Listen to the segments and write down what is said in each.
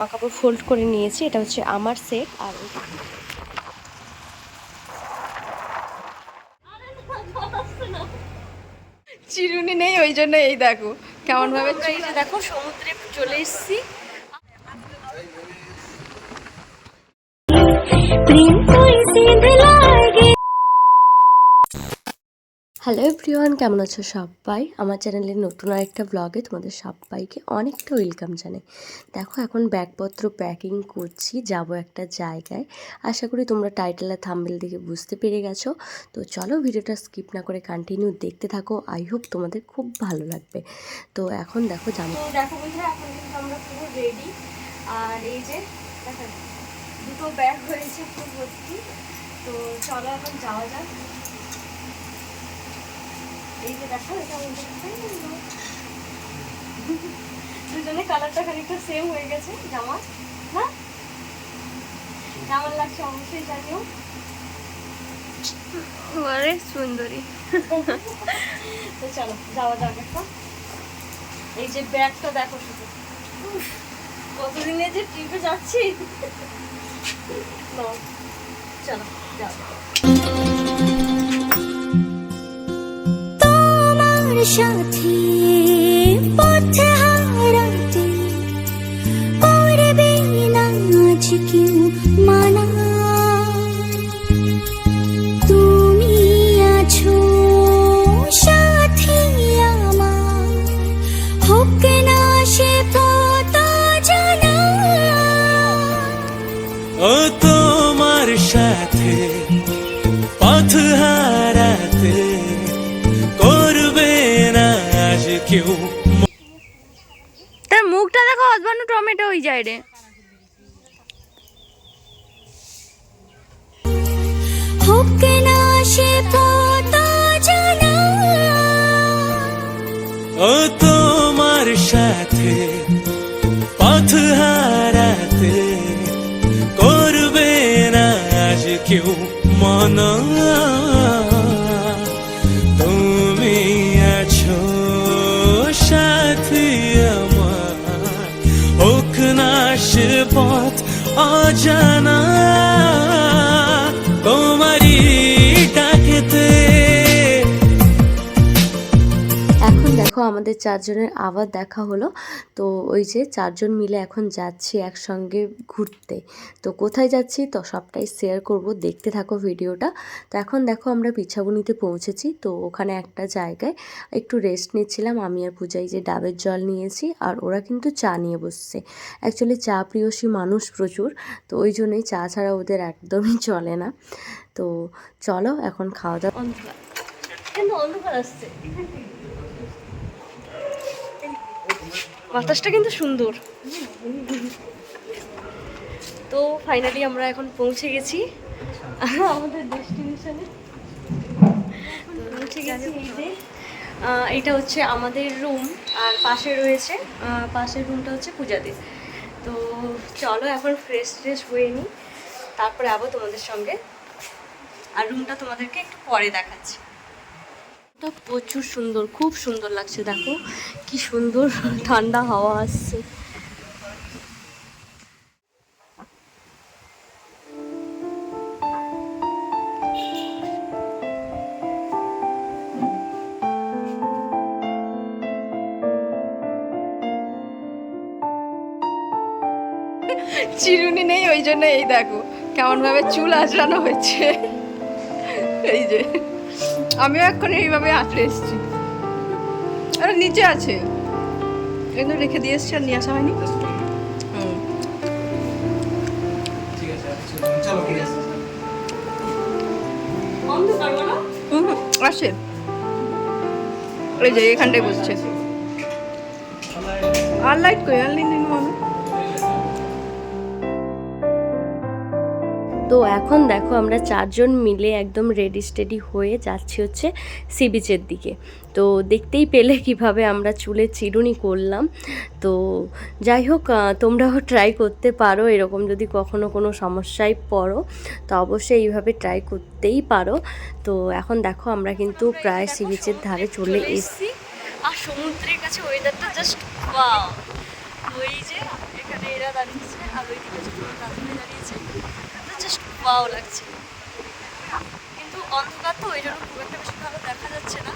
জামা কাপড় ফোল্ড করে নিয়েছি এটা হচ্ছে আমার সেট আর চিরুনি নেই ওই জন্য এই দেখো কেমন ভাবে দেখো সমুদ্রে চলে এসেছি। হ্যালো এভরিওয়ান কেমন আছো সবাই? আমার চ্যানেলের নতুন আরেকটা ব্লগে তোমাদের সবাইকে অনেকটা ওয়েলকাম জানাই। দেখো, এখন ব্যাগপত্র প্যাকিং করছি, যাব একটা জায়গায়। আশা করি তোমরা টাইটেল আর থাম্বেল দেখে বুঝতে পেরে গেছো। তো চলো ভিডিওটা স্কিপ না করে কন্টিনিউ দেখতে থাকো। আই হোপ তোমাদের খুব ভালো লাগবে। তো এখন দেখো তো দেখো এখন আমরা পুরো রেডি আর এই যে দুটো ব্যাগ হয়েছে ফুল ভর্তি। তো চলো এখন যাওয়া যাক। এই যে দেখো এটা দুজনে কালারটা খানিকটা সেম হয়ে গেছে জামা। না কেমন লাগছে অবশ্যই জানিও। আরে সুন্দরী। তো চলো যাওয়া যাক একটা এই যে ব্যাগটা দেখো শুধু। কতদিনে যে ট্রিপে যাচ্ছি। চলো যাও। তোমার সাথে মুখটা টমেটো হয়ে যায় রে ও তোমার সাথে পথ হারাতে করবে না আজ কেউ মনা। जाना আমাদের চারজনের আবার দেখা হলো। তো ওই যে চারজন মিলে এখন যাচ্ছি একসঙ্গে ঘুরতে। তো কোথায় যাচ্ছি? তো সবটাই শেয়ার করব। দেখতে থাকো ভিডিওটা। তো এখন দেখো আমরা পিছাবনিতে পৌঁছেছি। তো ওখানে একটা জায়গায় একটু রেস্ট নিচ্ছিলাম। আমি আর পূজাই যে ডাবের জল নিয়েছি আর ওরা কিন্তু চা নিয়ে বসছে। অ্যাকচুয়ালি চা প্রিয়সী মানুষ প্রচুর। তো ওই জন্যই চা ছাড়া ওদের একদমই চলে না। তো চলো এখন খাওয়া দাওয়া অন্ধকার। অন্ধকার আসছে। বাতাসটা কিন্তু সুন্দর। তো ফাইনালি আমরা এখন পৌঁছে গেছি। আমাদের ডেস্টিনেশনে পৌঁছে গেছি এটা হচ্ছে আমাদের রুম আর পাশে রয়েছে পাশের রুমটা হচ্ছে পূজাদের। তো চলো এখন ফ্রেশ ফ্রেশ হয়ে নিই। তারপরে আবার তোমাদের সঙ্গে। আর রুমটা তোমাদেরকে একটু পরে দেখাচ্ছি। প্রচুর সুন্দর, খুব সুন্দর লাগছে, দেখো। কি সুন্দর ঠান্ডা হাওয়া আসছে। চিরুনি নেই, ওই জন্য এই দেখো কেমন ভাবে চুল আঁচড়ানো হয়েছে। এই যে। আমিও এখন এইভাবে আঁচড়ে এসেছি। আরে নিচে আছে। এগুলো রেখে দিয়ে এসছি আর নিয়ে আসা হয়নি। হুম। হুম, হুম, আসে এই যে এখানটায় বসছে। আর লাইট কই আর লাইট তো এখন দেখো আমরা চারজন মিলে একদম রেডি স্টেডি হয়ে যাচ্ছি হচ্ছে সি বিচের দিকে। তো দেখতেই পেলে কীভাবে আমরা চুলে চিরুনি করলাম। তো যাই হোক তোমরাও ট্রাই করতে পারো এরকম যদি কখনো কোনো সমস্যায় পড়ো তো অবশ্যই এইভাবে ট্রাই করতেই পারো। তো এখন দেখো আমরা কিন্তু প্রায় সি বিচের ধারে চলে এসেছি। আর সমুদ্রের কাছে ওয়েদারটা জাস্ট ওয়াও ওই যে এখানে এরা দাঁড়িয়েছে আর ওইদিকে হচ্ছে পুরো দাদাভাই দাঁড়িয়েছে জাস্ট ওয়াও লাগছে। কিন্তু অন্ধকার তো ওই জন্য খুব একটা বেশি ভালো দেখা যাচ্ছে না।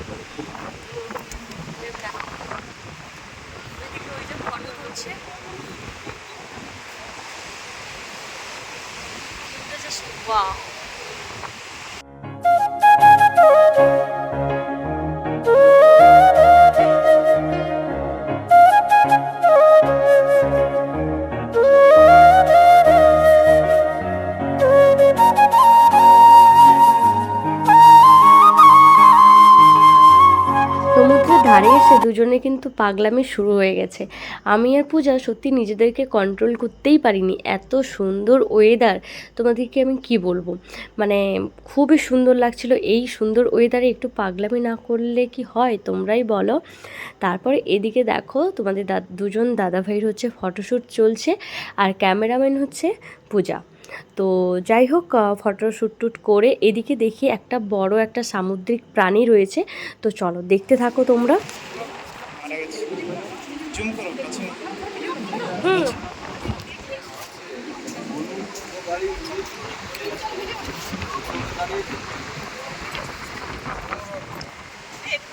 ওইদিকে ওই ফটো তুলছে। ওয়াও ধারে এসে দুজনে কিন্তু পাগলামি শুরু হয়ে গেছে। আমি আর পূজা সত্যি নিজেদেরকে কন্ট্রোল করতেই পারিনি। এত সুন্দর ওয়েদার তোমাদেরকে আমি কি বলব? মানে খুবই সুন্দর লাগছিল। এই সুন্দর ওয়েদারে একটু পাগলামি না করলে কি হয়? তোমরাই বলো। তারপরে এদিকে দেখো, তোমাদের দুজন দাদাভাইয়ের হচ্ছে ফটোশ্যুট চলছে। আর ক্যামেরাম্যান হচ্ছে পূজা। তো যাই হোক ফটোশ্যুট টুট করে এদিকে দেখি একটা বড় একটা সামুদ্রিক প্রাণী রয়েছে। তো চলো দেখতে থাকো তোমরা।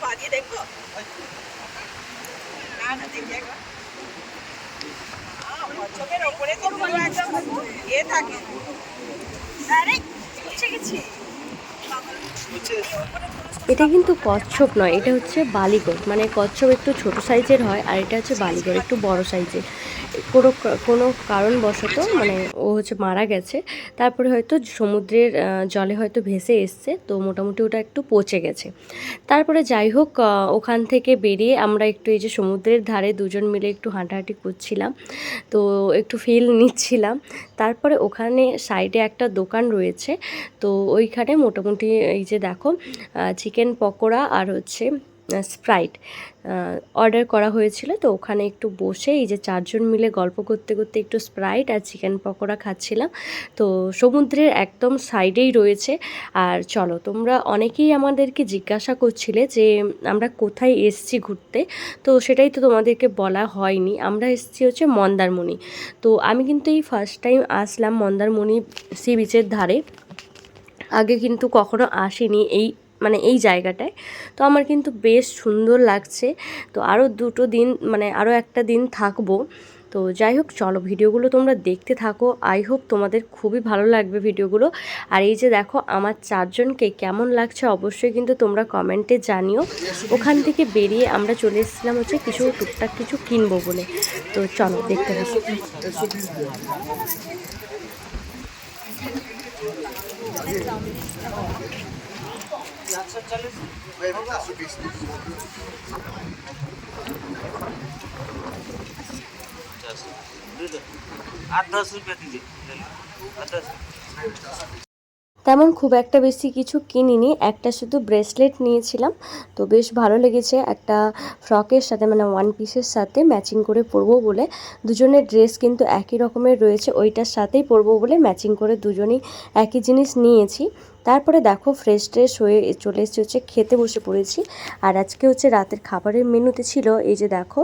বাজিয়ে দেখব না না এ থাকে। আরে গেছি। এটা কিন্তু কচ্ছপ নয়, এটা হচ্ছে বালিগড়। মানে কচ্ছপ একটু ছোট সাইজের হয় আর এটা হচ্ছে বালিগড়, একটু বড় সাইজের কোনো কোনো কারণবশত মানে ও হচ্ছে মারা গেছে। তারপরে হয়তো সমুদ্রের জলে হয়তো ভেসে এসছে, তো মোটামুটি ওটা একটু পচে গেছে। তারপরে যাই হোক ওখান থেকে বেরিয়ে আমরা একটু এই যে সমুদ্রের ধারে দুজন মিলে একটু হাঁটাহাঁটি করছিলাম, তো একটু ফিল নিচ্ছিলাম। তারপরে ওখানে সাইডে একটা দোকান রয়েছে, তো ওইখানে মোটামুটি এই যে দেখো চিকেন পকোড়া আর হচ্ছে স্প্রাইট অর্ডার করা হয়েছিল। তো ওখানে একটু বসে এই যে চারজন মিলে গল্প করতে করতে একটু স্প্রাইট আর চিকেন পকোড়া খাচ্ছিলাম। তো সমুদ্রের একদম সাইডেই রয়েছে। আর চলো, তোমরা অনেকেই আমাদেরকে জিজ্ঞাসা করছিলে যে আমরা কোথায় এসছি ঘুরতে। তো সেটাই তো তোমাদেরকে বলা হয়নি। আমরা এসছি হচ্ছে মন্দারমণি। তো আমি কিন্তু এই ফার্স্ট টাইম আসলাম মন্দারমণি সি বিচের ধারে। আগে কিন্তু কখনো আসিনি। এই মানে এই জায়গাটায়। তো আমার কিন্তু বেশ সুন্দর লাগছে। তো আরও দুটো দিন মানে আরও একটা দিন থাকব। তো যাই হোক, চলো ভিডিওগুলো তোমরা দেখতে থাকো। আই হোপ তোমাদের খুবই ভালো লাগবে ভিডিওগুলো। আর এই যে দেখো, আমার চারজনকে কেমন লাগছে অবশ্যই কিন্তু তোমরা কমেন্টে জানিও। ওখান থেকে বেরিয়ে আমরা চলে এসেছিলাম হচ্ছে কিছু টুকটাক কিছু কিনবো বলে। তো চলো, দেখতে থাকো। তেমন খুব একটা বেশি কিছু কিনিনি। একটা শুধু ব্রেসলেট নিয়েছিলাম। তো বেশ ভালো লেগেছে একটা ফ্রকের সাথে মানে ওয়ান পিসের সাথে ম্যাচিং করে পরবো বলে। দুজনের ড্রেস কিন্তু একই রকমের রয়েছে। ওইটার সাথেই পরবো বলে ম্যাচিং করে দুজনেই একই জিনিস নিয়েছি। তারপরে দেখো ফ্রেশ ট্রেশ হয়ে চলে এসেছি হচ্ছে খেতে বসে পড়েছি। আর আজকে হচ্ছে রাতের খাবারের মেনুতে ছিল, এই যে দেখো,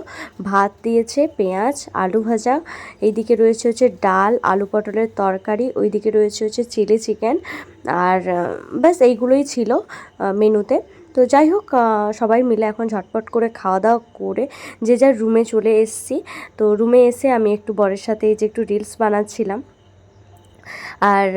ভাত দিয়েছে, পেঁয়াজ, আলু ভাজা, এইদিকে রয়েছে হচ্ছে ডাল, আলু পটলের তরকারি, ওইদিকে রয়েছে হচ্ছে চিলি চিকেন আর ব্যাস এইগুলোই ছিল মেনুতে। তো যাই হোক সবাই মিলে এখন ঝটপট করে খাওয়া দাওয়া করে যে যার রুমে চলে এসেছি। তো রুমে এসে আমি একটু বরের সাথে এই যে একটু রিলস বানাচ্ছিলাম। আর